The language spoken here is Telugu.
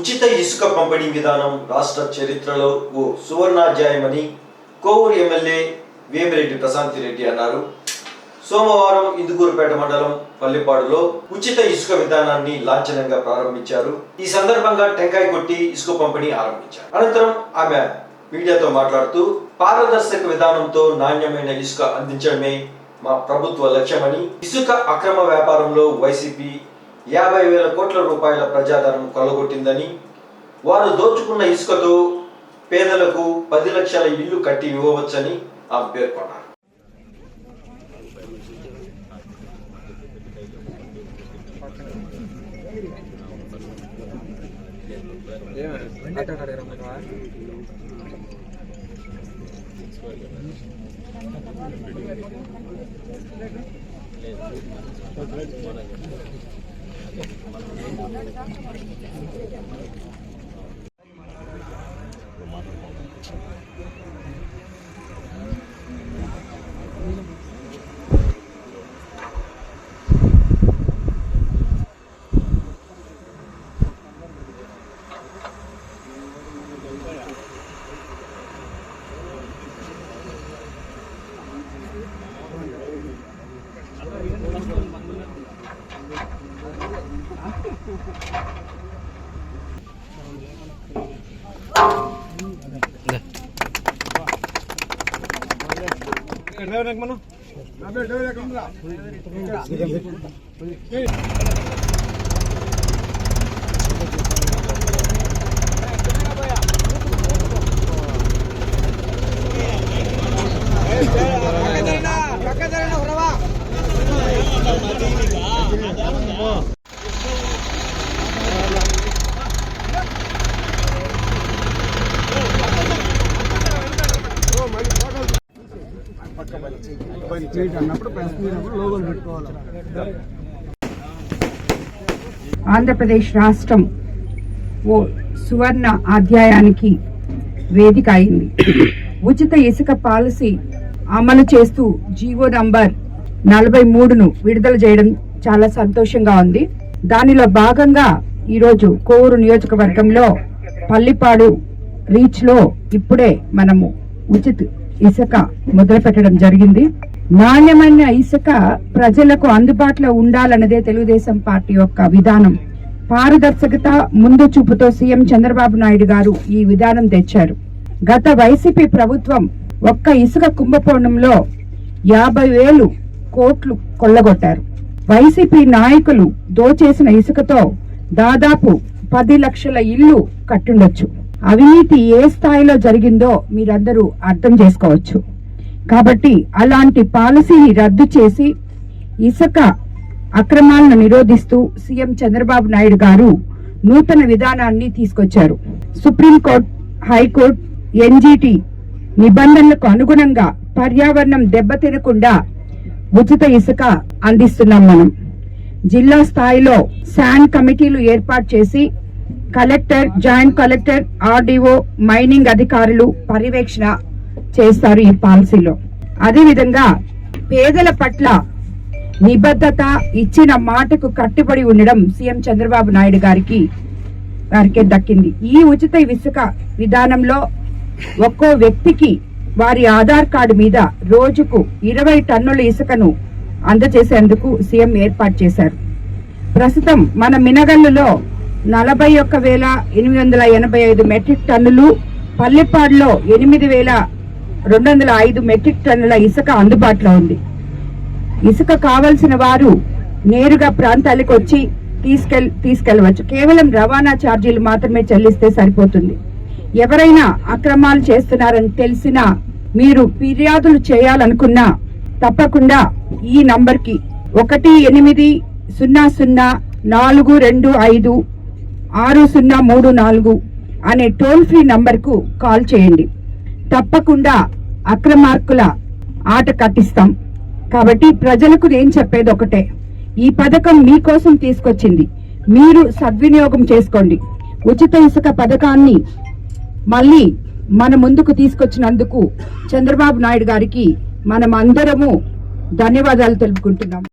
ఉచిత ఇసుక పంపిణీ విధానం రాష్ట్ర చరిత్రలో ఓ సువర్ణాధ్యాయమని కోవూరు ఎమ్మెల్యే వేమిరెడ్డి ప్రశాంతి రెడ్డి అన్నారు. సోమవారం ఇందుకూరుపేట మండలం పల్లిపాడులో ఉచిత ఇసుక విధానాన్ని లాంఛనంగా ప్రారంభించారు. ఈ సందర్భంగా టెంకాయ కొట్టి ఇసుక పంపిణీ ఆరంభించారు. అనంతరం ఆమె మీడియాతో మాట్లాడుతూ పారదర్శక విధానంతో నాణ్యమైన ఇసుక అందించడమే మా ప్రభుత్వ లక్ష్యమని ఇసుక అక్రమ వ్యాపారంలో వైసీపీ యాభై వేల కోట్ల రూపాయల ప్రజాధనం కొల్లగొట్టిందని వారు దోచుకున్న ఇసుకతో పేదలకు పది లక్షల ఇల్లు కట్టి ఇవ్వవచ్చని ఆమె పేర్కొన్నారు. なるほど。అన్నప్పుడు ప్రెస్ లోగోలు పెట్టుకోవాలి ఆంధ్రప్రదేశ్ రాష్ట్రం ఓ సువర్ణ అధ్యాయానికి వేదిక అయింది. ఉచిత ఇసుక పాలసీ అమలు చేస్తూ జీవో నంబర్ నలభై మూడును విడుదల చేయడం చాలా సంతోషంగా ఉంది. దానిలో భాగంగా ఈరోజు కోవూరు నియోజకవర్గంలో పల్లిపాడు రీచ్లో ఇప్పుడే మనము ఉచిత ఇసుక మొదలు పెట్టడం జరిగింది. నాణ్యమైన ఇసుక ప్రజలకు అందుబాటులో ఉండాలన్నదే తెలుగుదేశం పార్టీ యొక్క విధానం. పారదర్శకత ముందు చూపుతో సీఎం చంద్రబాబు నాయుడు గారు ఈ విధానం తెచ్చారు. గత వైసీపీ ప్రభుత్వం ఒక్క ఇసుక కుంభకోణంలో యాభై వేలు కోట్లు కొల్లగొట్టారు. వైసీపీ నాయకులు దోచేసిన ఇసుకతో దాదాపు పది లక్షల ఇల్లు కట్టుండొచ్చు. అవినీతి ఏ స్థాయిలో జరిగిందో మీరందరూ అర్థం చేసుకోవచ్చు. కాబట్టి అలాంటి పాలసీని రద్దు చేసి ఇసుక అక్రమాలను నిరోధిస్తూ సీఎం చంద్రబాబు నాయుడు గారు నూతన విధానాన్ని తీసుకొచ్చారు. సుప్రీంకోర్టు హైకోర్టు ఎన్జిటి నిబంధనలకు అనుగుణంగా పర్యావరణం దెబ్బతినకుండా ఉచిత ఇసుక అందిస్తున్నాం మనం. జిల్లా స్థాయిలో శాండ్ కమిటీలు ఏర్పాటు చేసి collector joint collector RDO mining అధికారులు పర్యవేక్షణ చేస్తారు ఈ పాలసీలో. అదేవిధంగా పేదల పట్ల నిబద్ధత ఇచ్చిన మాటకు కట్టుబడి ఉండడం సీఎం చంద్రబాబు నాయుడు గారికి గారికే దక్కింది. ఈ ఉచిత ఇసుక విధానంలో ఒక్కో వ్యక్తికి వారి ఆధార్ కార్డు మీద రోజుకు ఇరవై టన్నుల ఇసుకను అందజేసేందుకు సీఎం ఏర్పాటు చేశారు. ప్రస్తుతం మన మినగల్లులో నలభై ఒక్క వేల ఎనిమిది వందల ఎనభై ఐదు మెట్రిక్ టన్నులు పల్లెపాడులో ఎనిమిది వేల రెండు వందల ఐదు మెట్రిక్ టన్నుల ఇసుక అందుబాటులో ఉంది. ఇసుక కావలసిన వారు నేరుగా ప్రాంతాలకు వచ్చి తీసుకెళ్ తీసుకెళ్ళవచ్చు కేవలం రవాణా ఛార్జీలు మాత్రమే చెల్లిస్తే సరిపోతుంది. ఎవరైనా అక్రమాలు చేస్తున్నారని తెలిసినా మీరు ఫిర్యాదులు చేయాలనుకున్నా తప్పకుండా ఈ నంబర్కి ఒకటి ఎనిమిది సున్నా సున్నా నాలుగు రెండు ఐదు ఆరు సున్నా మూడు నాలుగు అనే టోల్ ఫ్రీ నంబర్కు కాల్ చేయండి. తప్పకుండా అక్రమార్కుల ఆట కట్టిస్తాం. కాబట్టి ప్రజలకు నేను చెప్పేది ఒకటే. ఈ పథకం మీకోసం తీసుకొచ్చింది. మీరు సద్వినియోగం చేసుకోండి. ఉచిత ఇసుక పథకాన్ని మళ్ళీ మన ముందుకు తీసుకొచ్చినందుకు చంద్రబాబు నాయుడు గారికి మనం అందరము ధన్యవాదాలు తెలుపుకుంటున్నాం.